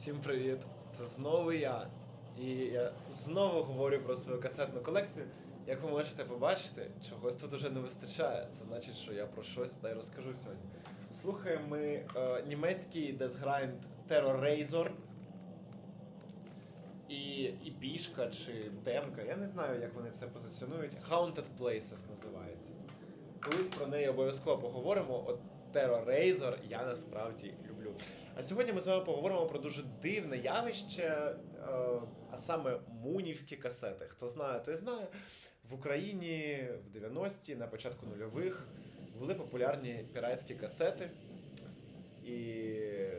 Всім привіт! Це знову я. І я знову говорю про свою касетну колекцію. Як ви можете побачити, чогось тут уже не вистачає. Це значить, що я про щось та й розкажу сьогодні. Слухаємо ми е, німецький Grind Terror Razor. І, і пішка чи демка, я не знаю, як вони це позиціонують. Haunted Places називається. Колись про неї обов'язково поговоримо. От Terror Razor я насправді люблю. А сьогодні ми з вами поговоримо про дуже дивне явище, е, а саме мунівські касети. Хто знає, той знає. В Україні в 90-ті, на початку нульових, були популярні піратські касети. І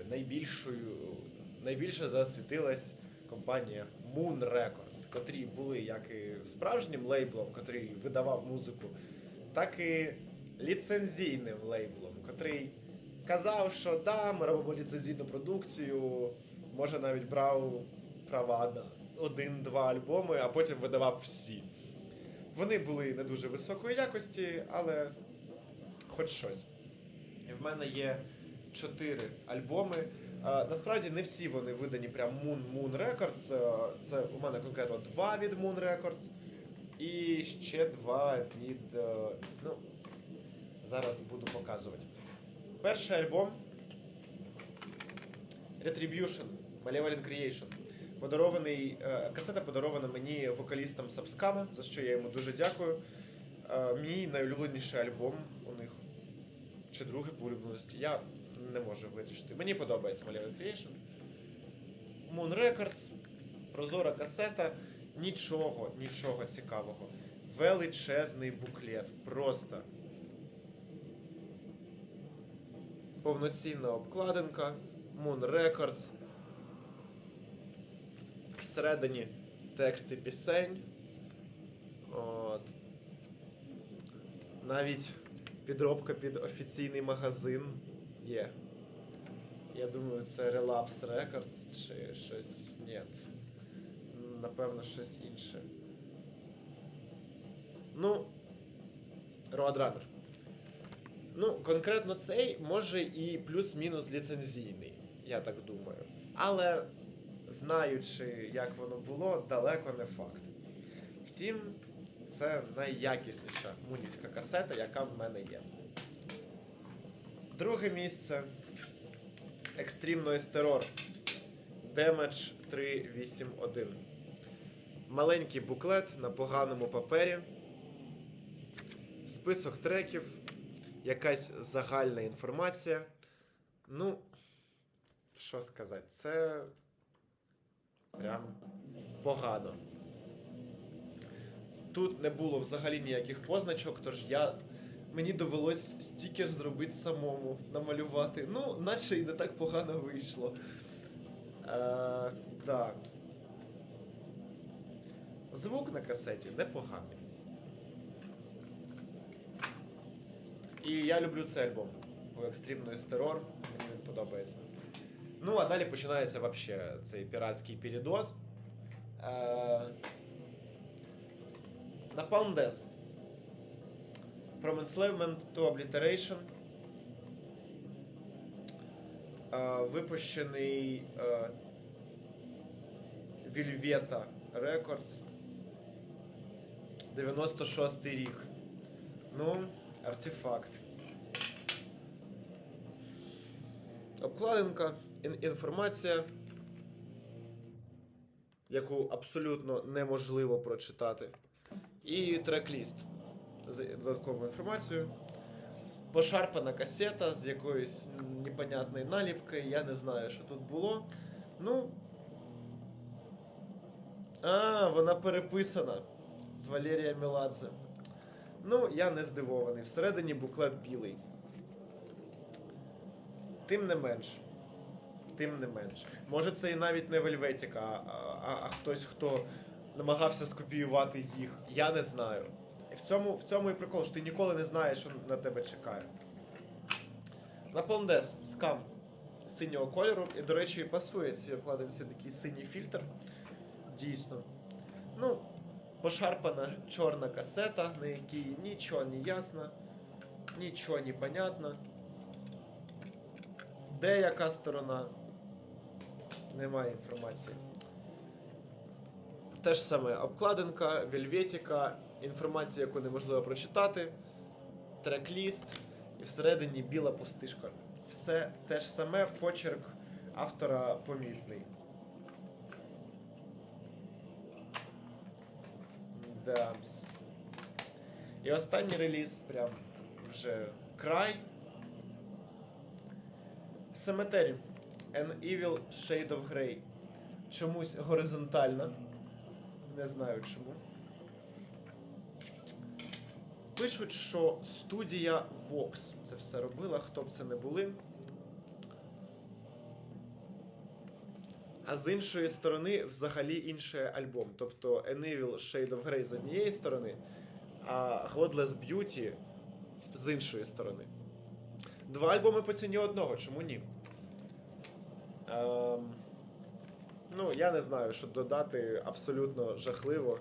найбільшою, найбільше засвітилась компанія Moon Records, котрі були як і справжнім лейблом, котрий видавав музику, так і ліцензійним лейблом, котрий казав, що да, ми робимо ліцензійну продукцію, може навіть брав права на один-два альбоми, а потім видавав всі. Вони були не дуже високої якості, але хоч щось. І в мене є чотири альбоми. Е, Насправді не всі вони видані прям Moon Moon Records. Е, Це у мене конкретно два від Moon Records. І ще два від. е, Ну, зараз буду показувати. Перший альбом Retribution Malevolent Creation. Подарований, е, касета подарована мені вокалістом Сабскама, за що я йому дуже дякую. Е, Мій найулюбленіший альбом у них. Чи другий по улюбленості. Я не можу вирішити. Мені подобається Malevolent Creation. Moon Records, прозора касета. Нічого, нічого цікавого. Величезний буклет. Просто повноцінна обкладинка, Moon Records. Всередині тексти пісень. От. Навіть підробка під офіційний магазин є. Я думаю, це Relapse Records чи щось. Ні. Напевно, щось інше. Ну. Roadrunner. Ну, конкретно цей може і плюс-мінус ліцензійний, я так думаю. Але знаючи, як воно було, далеко не факт. Втім, це найякісніша мунівська касета, яка в мене є. Друге місце Extreme Noise Terror Damage 381. Маленький буклет на поганому папері. Список треків, якась загальна інформація. Ну, що сказати, це прям погано. Тут не було взагалі ніяких позначок, тож я. Мені довелось стікер зробити самому, намалювати. Ну, наче і не так погано вийшло. Е, да. Звук на касеті непоганий. І я люблю цей альбом. У Extreme Noise Terror. Мені він подобається. Ну, а далі починається вообще цей піратський передоз. Е, Napalm Death. From Enslavement to Obliteration. Е, Випущений е, Velveta Records. 96 рік. Ну, Артефакт. Обкладинка, ін- інформація, яку абсолютно неможливо прочитати. І трек-ліст з додатковою інформацією. Пошарпана касета з якоюсь непонятною наліпкою. Я не знаю, що тут було. Ну. А, вона переписана з Валерія Меладзе. Ну, я не здивований. Всередині буклет білий. Тим не менш. Тим не менш. Може, це і навіть не Вельветіка, а, а, а хтось, хто намагався скопіювати їх. Я не знаю. І в цьому, в цьому і прикол, що ти ніколи не знаєш, що на тебе чекає. Наполндес, скам синього кольору. І, до речі, пасує обкладинці такий синій фільтр. Дійсно. Ну, пошарпана чорна касета, на якій нічого не ясно, нічого не понятно. Де яка сторона? Немає інформації. Те ж саме обкладинка, вельветіка, інформація, яку неможливо прочитати, трек-ліст і всередині біла пустишка. Все те ж саме, почерк автора помітний. Дамс. І останній реліз, прям вже край. Cemetery. An Evil Shade of Grey. Чомусь горизонтальна. Не знаю чому. Пишуть, що студія Vox це все робила, хто б це не були. А з іншої сторони, взагалі інший альбом. Тобто An Shade of Grey з однієї сторони, а Godless Beauty з іншої сторони. Два альбоми по ціні одного, чому ні? Ем, ну, я не знаю, що додати абсолютно жахливо.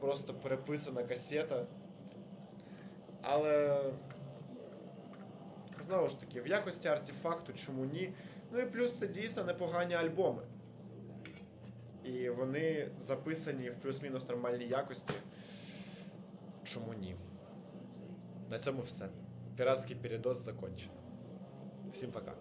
Просто переписана касета. Але. Знову ж таки, в якості артефакту, чому ні? Ну і плюс це дійсно непогані альбоми. І вони записані в плюс-мінус нормальній якості. Чому ні? На цьому все. Піратський передоз закончено. Всім пока.